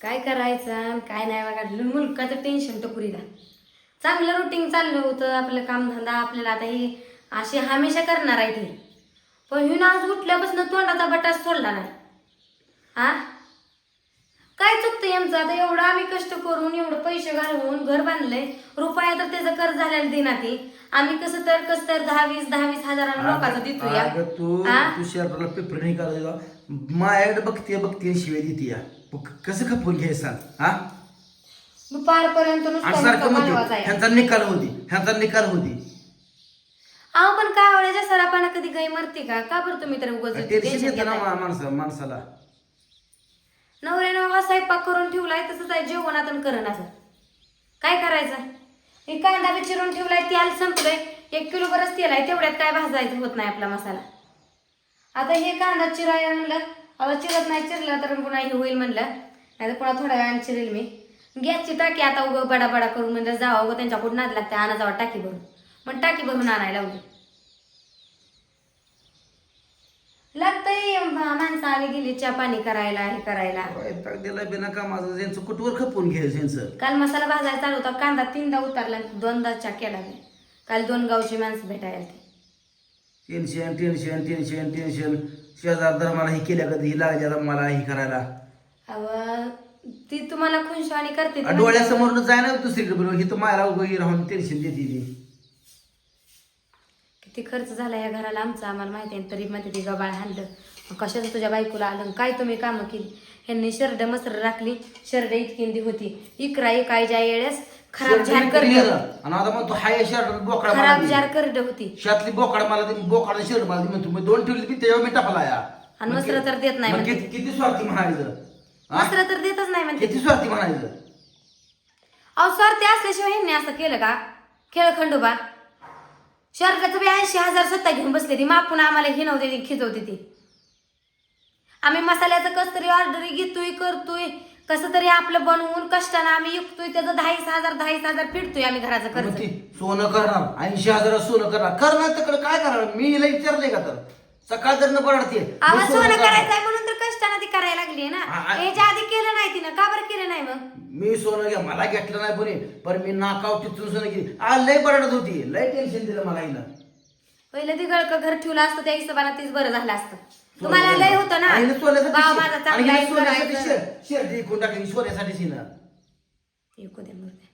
काय करायचं काय नाही बघा मुलकाचं टेन्शन टकुरीला चांगलं रुटीन चाललं होतं आपलं कामधंदा आपल्याला आता हे अशी हमेशा करणार आहे ती पण हिनं आज उठल्यापासून तोंडाचा बटास सोडला नाही. हा काय चुकतं यांचं आता एवढं आम्ही कष्ट करून एवढं पैसे घालवून घर बांधलंय. रुपया तर त्याचं कर्ज झालेलं देना ती. आम्ही कसं तर कसं तर दहा वीस दहा वीस हजारानं लोकांचं देतो या. तू हा? तू शर्टाला पेपर नाही माझ्याकडे बघते बघते शिवाय देते या मग कसं खपून घ्यायचं सांग हा? दुपारपर्यंत आणि नुसतं सारखं नुसतं म्हणते मानवाचं आहे ह्यांचा निकाल होती ह्यांचा निकाल होती अहो पण काय आवडायच्या सरापाना कधी गाई मरते का? का बरं तुम्ही तर उगाच टेन्शन टेन्शन येतं ना घेताय? मा- माणसा माणसाला. नवऱ्यानं हा स्वयंपाक करून ठेवलाय तसंच आहे जेवणातून करण असं काय करायचं? हे कांदा बी चिरून ठेवलाय तेल संपलंय. एक किलो बरंच तेल आहे तेवढ्यात काय भाजायचं होत नाही आपला मसाला. आता हे कांदा चिराय म्हणलं आता चिरत नाही चिरलं तर पुन्हा हे होईल म्हणलं. नाही तर पुन्हा थोड्या वेळाने चिरेल मी. गॅसची टाकी आता उगं बडा बडा करून म्हणलं जावं उगं त्यांच्याकडून नाद लागते आणा जावं टाकी भरून. मग टाकी भरून आणायला लावली लागतंय माणसं आली गेली चहा पाणी करायला हे करायला. वैताग दिला बिना कामाचं त्यांचं कुठवर खपून घ्यायचं त्यांचं काल मसाला भाजायला चालू होता कांदा तीनदा उतरला दोनदा चहा केला मी. काल दोन गावची माणसं भेटायला आलती. टेन्शन टेन्शन टेन्शन टेन्शन शेजार धर्माला हे केल्या कधी ही लागल्या मला हे करायला. अव ती तुम्हाला खुनशावानी करते ती आ, डोळ्यासमोरनं जाय ना दुसरीकडे बरोबर ही तर मायला उभं राहून टेन्शन देते ती. किती खर्च झाला या घराला आमचा आम्हाला माहिती आहे तरी मध्ये ती गबाळ हाणलं. मग कशाचं तुझ्या बायकोला आलं? काय तुम्ही कामं केली? ह्यांनी शरड मसर राखली शरड इतकिंदी होती. इकरा इकायच्या येळेस खराब झार करड गेलं. आणि आता मग तू हाय शर्ट बोकडा मला खराब दे. जार करड होती. शातली बोकाड मला दे बोकाड शर्ट मला दे म्हणतो मग दोन ठेवली मी त्याच्यावर मी टाकला या. आणि मग कि- तर देत नाही मग म्हणते. किती किती स्वार्थी म्हणायचं? हा? मसर तर देतच नाही म्हणते. किती स्वार्थी म्हणायचं? अहो स्वार्थी असल्याशिवाय ह्यांनी असं केलं का? खेळ खंडोबा. शर्टाचं बी ऐंशी हजार सत्ता घेऊन बसले ती मापून आम्हाला हिनवते ती खिजवते ती. आम्ही मसाल्याचं कस तरी ऑर्डर घेतोय करतोय. कसं तरी आपलं बनवून कष्टानं आम्ही विकतोय त्याचं दहावीस हजार दहावीस हजार फिरतोय आम्ही घराचं मग कर्ज ती सोनं करणार ऐंशी हजार सोनं करणार. करणार तिकडे काय करणार? मी हिला विचारलंय का तर? सकाळ जर न पडते आवाज सोनं करायचंय म्हणून तर कष्टानं ती करायला लागली ना. आ- आ- याच्या आधी केलं नाही तिनं का बरं केलं नाही मग? मी सोनं घ्या मला घेतलं नाही कोणी. पण मी नाकाव टिचून सोनं घेतली आ लय बरडत होती. लय टेन्शन दिलं मला हिला. पहिलं ती गळक घर ठेवलं असतं त्या हिशोबाने तीच बरं झालं असतं. तुम्हाला लय होतं ना. सोन्यासाठी भाव शे- माझा आणि चांगला आहे, हिनं सोन्यासाठी करायचं. शे- शेर विकून टाकली सोन्यासाठी हिनं ऐकू दे मरू दे.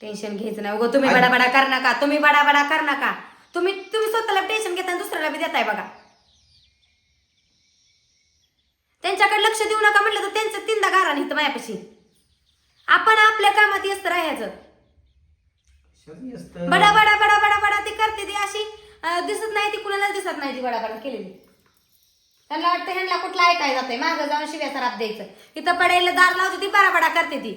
टेन्शन घ्यायचं नाही. उगं तुम्ही बडा बडा कर नका. तुम्ही बडा बडा कर नका. तुम्ही तुम्ही स्वतःला टेन्शन घेता आणि दुसऱ्याला बी देताय बघा. त्यांच्याकडे लक्ष देऊ नका म्हटलं तर त्यांचं तीनदा गारा नाही मायापाशी आपण आपल्या कामात येस्त राहायचं. असतं. बडा बडा बडा बडा बडा ती करते ती अशी अं, दिसत नाही ती कुणाला दिसत नाही ती बडा बडा केलेली. त्यांना वाटतं ह्यांना कुठला ऐकाय जातंय. मागं जाऊन शिव्या सराप द्यायचं. इथं पडायला दार लावते ती बराबडा करते ती.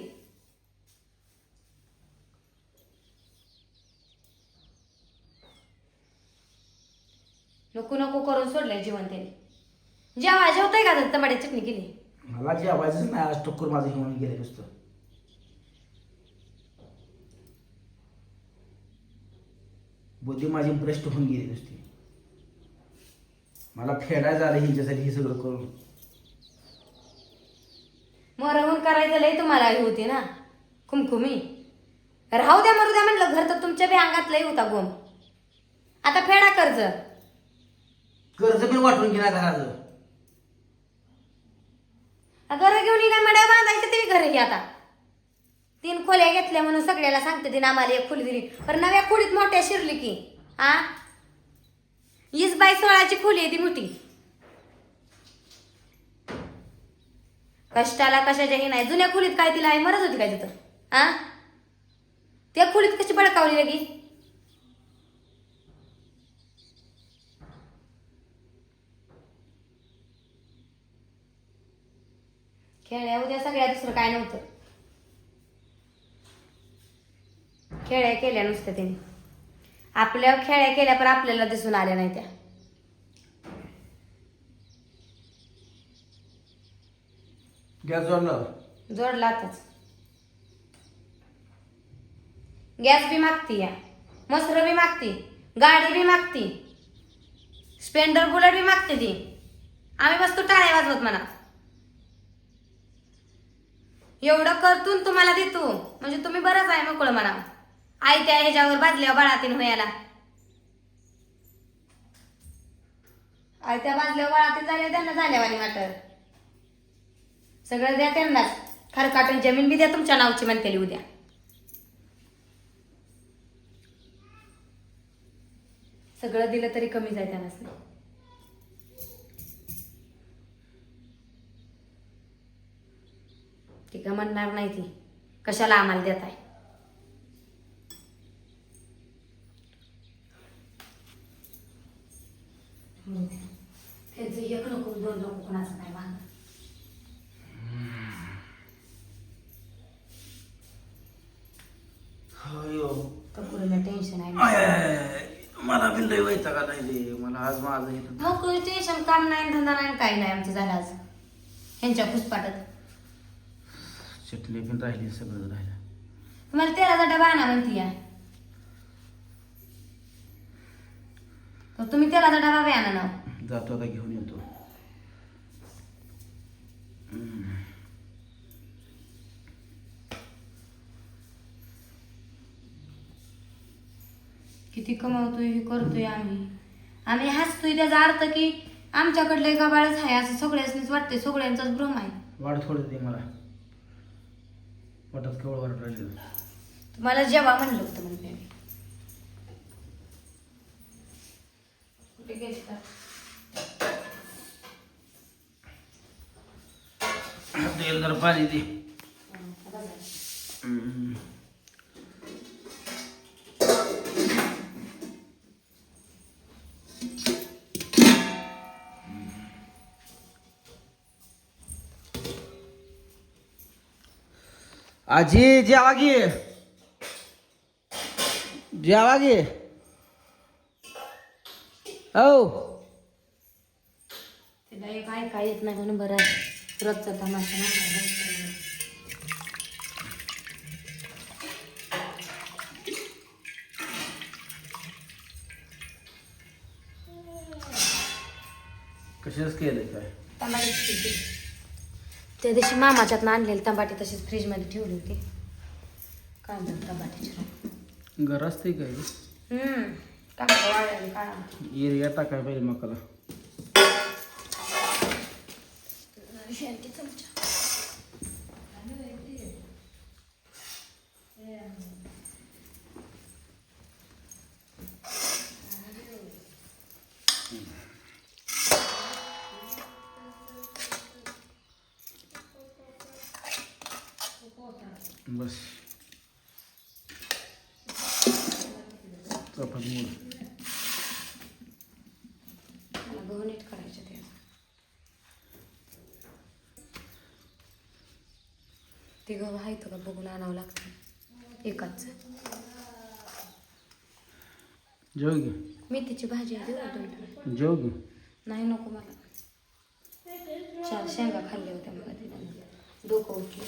नको नको करून सोडलंय जीवन त्याने. जेव्हा जेवतोय का तंबाड्या चटणी केली? मला जेवायचंच नाही आज टक्कर माझं घेऊन गेले नुसतं. बुद्धी माझी भ्रष्ट होऊन गेली नुसती. मला फेडायचं आलं हिच्यासाठी हे सगळं करून. मरवून करायचं लय तुम्हाला हे होती ना? खुमखुमी. राहू द्या मरू द्या म्हणलं घर तर तुमच्या बी अंगात लय होता गोम आता फेडा कर्ज. कर्ज पण वाटून घेणार घराचं. घर घेऊन काय मड्या बांधायचं ते घर घे आता. तीन खोल्या घेतल्या म्हणून सगळ्याला सांगते तिने आम्हाला एक खोली दिली. पण नव्या खोलीत मोठ्या शिरली की आ? वीस बाय सोळाची खोली आहे ती मोठी. कष्टाला कशाच्याही नाही. जुन्या खोलीत काय तिला आहे मरत होती काय तिथं? आ? त्या खोलीत कशी बडकावली लगी खेळ्या उद्या सगळ्या दुसरं काय नव्हतं. खेळ्या केल्या नुसत्या त्यांनी. आपल्या खेळ्या केल्या पण आपल्याला दिसून आल्या नाही त्या. गॅस जोडलं जोडला आताच. गॅस बी मागती या. मसर बी मागती. गाडी बी मागती. स्पेंडर बुलेट बी मागते ती. आम्ही बसतो टाळ्या वाजवत म्हणा. एवढं करतून तुम्हाला देतो. म्हणजे तुम्ही बरंच आहे मोकळं म्हणा. आयत्या ह्याच्यावर भाजल्या बाळातीन होयाला. आयत्या भाजल्या बाळातीन झाल्या त्यांना झाल्यावानी वाटत. सगळं द्या त्यांनाच. खरं काटून जमीन बी द्या तुमच्या नावची म्हणतेली उद्या. सगळं दिलं तरी कमी आहे त्यांना ती का म्हणणार नाही ती. कशाला आम्हाला देत आहे त्यांचं एक नको दोन नको कोणाचं नाही मागं अयो. कपुरीला टेन्शन आहे. मला बी लय व्हायचा का नाही रे मला आज माझं इथं मोकळी टेन्शन काम नाही धंदा नाही काही नाही आमचं झालं आज ह्यांच्या पुष्पाटात चटणी पण राहिली सगळं राहिलं तुम्हाला तेलाचा डबा आणा म्हणती या तर तुम्ही तेलाचा डबा बी आणा ना. जातो आता घेऊन येतो. किती कमावतोय हे करतोय आम्ही. आम्ही हसतोय त्याचा अर्थ की आमच्याकडलं एका बाळच आहे असं सगळ्यांनीच वाटतंय सगळ्यांचाच भ्रम आहे. वाढ थोडं दे मला. पोटात केवळ वाढ राहिलेलं तुम्हाला जेव्हा म्हणलं होतं म्हणते मी कुठे गेले तर? तेल जरा पाणी दे. आजी जे आगी जे आगी हो. तिला एक ऐका येत नाही म्हणून बरं आहे. रोजचा तमाशा नाही कशाच केलंय काय? टमाटे त्या दिवशी मामाच्यात आणलेले टमाटे तसेच फ्रीजमध्ये ठेवले होते. काय म्हणतात टमाट्याचे घर असते काय हम्म. टमाटे वाळलेले काढा एरिया टाकाय पाहिजे मकाला शांती चमचा बस चपात मोड नीट करायचे ते. ते गहू आहेत का बघून आणावं लागतं. एकाच. घे मेथीची भाजी आहे देऊ घे नाही नको मला. चार शेंगा खाल्ल्या होत्या मला तिला डोकं उठले.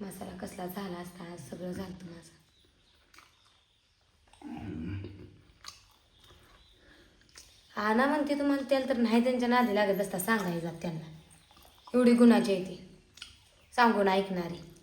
मसाला कसला झाला असता आज सगळं झालं माझं. हा ना म्हणते तुम्हाला त्याला तर नाही त्यांच्या नादी लागत बसता सांगायचं त्यांना. एवढी गुणाची आहे ती. सांगून ऐकणारी.